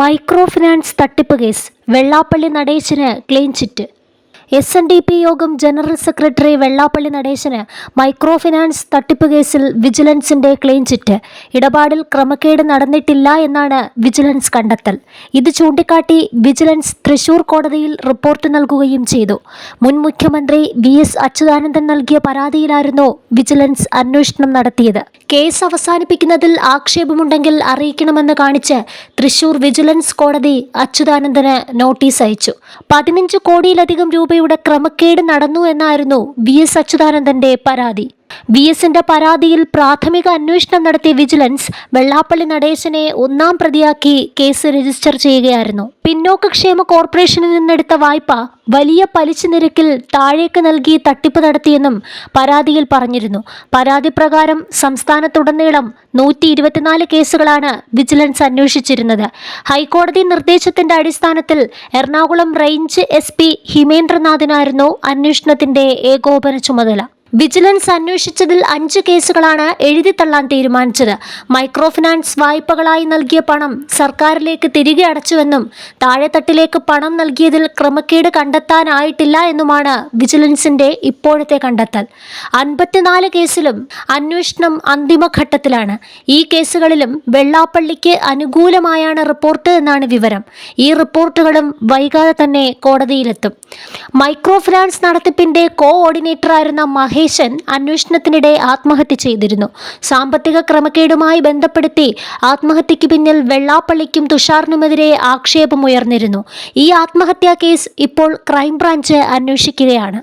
Micro finance തട്ടിപ്പ് case Vellappally Natesan clean chit S N D P Yogam general secretary Vellappally Natesan micro finance തട്ടിപ്പ് കേസിൽ വിജിലൻസിന്റെ clean chit. ഇടപാടിൽ ക്രമക്കേട് നടന്നിട്ടില്ല എന്നാണ് വിജിലൻസ് കണ്ടെത്തൽ. ഇത് ചൂണ്ടിക്കാട്ടി വിജിലൻസ് തൃശൂർ കോടതിയിൽ റിപ്പോർട്ട് നൽകുകയും ചെയ്തു. മുൻ മുഖ്യമന്ത്രി വി എസ് അച്യുതാനന്ദൻ നൽകിയ പരാതിയിലായിരുന്നു വിജിലൻസ് അന്വേഷണം നടത്തിയത്. കേസ് അവസാനിപ്പിക്കുന്നതിൽ ആക്ഷേപമുണ്ടെങ്കിൽ അറിയിക്കണമെന്ന് കാണിച്ച് തൃശൂർ വിജിലൻസ് കോടതി അച്യുതാനന്ദന് നോട്ടീസ് അയച്ചു. പതിനഞ്ച് കോടിയിലധികം രൂപയുടെ ക്രമക്കേട് നടന്നു എന്നായിരുന്നു വി എസ് അച്യുതാനന്ദന്റെ പരാതി. വി എസിന്റെ പരാതിയിൽ പ്രാഥമിക അന്വേഷണം നടത്തിയ വിജിലൻസ് വെള്ളാപ്പള്ളി നടേശനെ ഒന്നാം പ്രതിയാക്കി കേസ് രജിസ്റ്റർ ചെയ്യുകയായിരുന്നു. പിന്നോക്കക്ഷേമ കോർപ്പറേഷനിൽ നിന്നെടുത്ത വായ്പ വലിയ പലിശ നിരക്കിൽ താഴേക്ക് നൽകി തട്ടിപ്പ് നടത്തിയെന്നും പരാതിയിൽ പറഞ്ഞിരുന്നു. പരാതി പ്രകാരം സംസ്ഥാനത്തുടനീളം നൂറ്റി ഇരുപത്തിനാല് കേസുകളാണ് വിജിലൻസ് അന്വേഷിച്ചിരുന്നത്. ഹൈക്കോടതി നിർദ്ദേശത്തിന്റെ അടിസ്ഥാനത്തിൽ എറണാകുളം റേഞ്ച് എസ് പി ഹിമേന്ദ്രനാഥിനായിരുന്നു അന്വേഷണത്തിന്റെ ഏകോപന ചുമതല. വിജിലൻസ് അന്വേഷിച്ചതിൽ അഞ്ച് കേസുകളാണ് എഴുതിത്തള്ളാൻ തീരുമാനിച്ചത്. മൈക്രോ ഫിനാൻസ് വായ്പകളായി നൽകിയ പണം സർക്കാരിലേക്ക് തിരികെ അടച്ചുവെന്നും താഴെത്തട്ടിലേക്ക് പണം നൽകിയതിൽ ക്രമക്കേട് കണ്ടെത്താനായിട്ടില്ല എന്നുമാണ് വിജിലൻസിന്റെ ഇപ്പോഴത്തെ കണ്ടെത്തൽ. അൻപത്തിനാല് കേസിലും അന്വേഷണം അന്തിമഘട്ടത്തിലാണ്. ഈ കേസുകളിലും വെള്ളാപ്പള്ളിക്ക് അനുകൂലമായാണ് റിപ്പോർട്ട് എന്നാണ് വിവരം. ഈ റിപ്പോർട്ടുകളും വൈകാതെ തന്നെ കോടതിയിലെത്തും. മൈക്രോ ഫിനാൻസ് നടത്തിപ്പിന്റെ കോ ഓർഡിനേറ്ററായിരുന്ന മഹേശൻ അന്വേഷണത്തിനിടെ ആത്മഹത്യ ചെയ്തിരുന്നു. സാമ്പത്തിക ക്രമക്കേടുമായി ബന്ധപ്പെടുത്തി ആത്മഹത്യയ്ക്ക് പിന്നിൽ വെള്ളാപ്പള്ളിക്കും തുഷാറിനുമെതിരെ ആക്ഷേപമുയർന്നിരുന്നു. ഈ ആത്മഹത്യാ കേസ് ഇപ്പോൾ ക്രൈംബ്രാഞ്ച് അന്വേഷിക്കുകയാണ്.